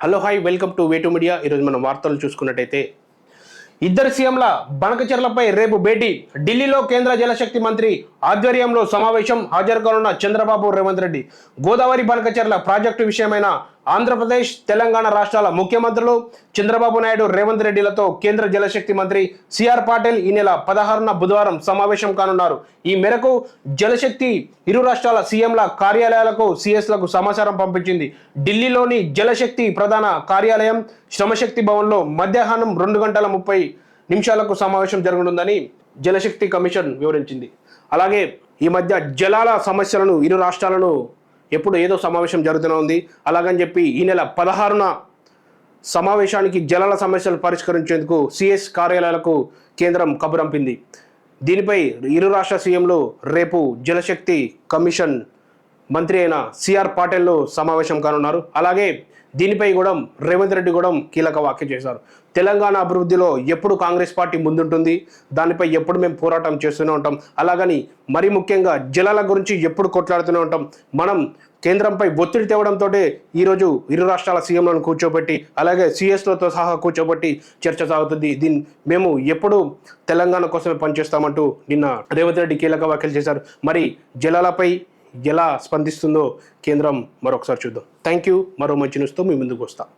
Hello hi welcome to వేటు media. ఈరోజు మనం వార్తలు చూసుకున్నట్టయితే ఇద్దరు సీఎంల బనకచర్లపై రేపు భేటీ. ఢిల్లీలో కేంద్ర జలశక్తి మంత్రి ఆధ్వర్యంలో సమావేశం హాజరు కానున్న చంద్రబాబు రేవంత్ రెడ్డి. గోదావరి బనకచర్ల ప్రాజెక్టు విషయమైన ఆంధ్రప్రదేశ్ తెలంగాణ రాష్ట్రాల ముఖ్యమంత్రులు చంద్రబాబు నాయుడు రేవంత్ రెడ్డిలతో కేంద్ర జలశక్తి మంత్రి సిఆర్ పాటిల్ ఈ నెల పదహారున బుధవారం సమావేశం కానున్నారు. ఈ మేరకు జలశక్తి ఇరు రాష్ట్రాల సీఎంల కార్యాలయాలకు సిఎస్లకు సమాచారం పంపించింది. ఢిల్లీలోని జలశక్తి ప్రధాన కార్యాలయం శ్రమశక్తి భవన్లో మధ్యాహ్నం రెండు గంటల ముప్పై నిమిషాలకు సమావేశం జరగనుందని జలశక్తి కమిషన్ వివరించింది. అలాగే ఈ మధ్య జలాల సమస్యలను ఇరు రాష్ట్రాలను ఎప్పుడు ఏదో సమావేశం జరుగుతూనే ఉంది. అలాగని చెప్పి ఈ నెల పదహారున సమావేశానికి జలాల సమస్యలు పరిష్కరించేందుకు సిఎస్ కార్యాలయాలకు కేంద్రం కబురంపింది. దీనిపై ఇరు రాష్ట్ర సీఎంలు రేపు జలశక్తి కమిషన్ మంత్రి అయిన సిఆర్ పాటిల్ సమావేశం కానున్నారు. అలాగే దీనిపై కూడా రేవంత్ రెడ్డి కూడా కీలక వ్యాఖ్య చేశారు. తెలంగాణ అభివృద్ధిలో ఎప్పుడు కాంగ్రెస్ పార్టీ ముందుంటుంది? దానిపై ఎప్పుడు మేము పోరాటం చేస్తూనే ఉంటాం? అలాగని మరి ముఖ్యంగా జలాల గురించి ఎప్పుడు కొట్లాడుతూనే ఉంటాం? మనం కేంద్రంపై ఒత్తిడి తేవడంతో ఈరోజు ఇరు రాష్ట్రాల సీఎంలను కూర్చోబెట్టి అలాగే సిఎస్లతో సహా కూర్చోబెట్టి చర్చ సాగుతుంది. దీన్ని మేము ఎప్పుడు తెలంగాణ కోసమే పనిచేస్తామంటూ నిన్న రేవంత్ రెడ్డి కీలక వ్యాఖ్యలు చేశారు. మరి జలాలపై ఎలా స్పందిస్తుందో కేంద్రం మరొకసారి చూద్దాం. థ్యాంక్ యూ మరో మంచి న్యూస్తో మీ ముందుకు వస్తాం.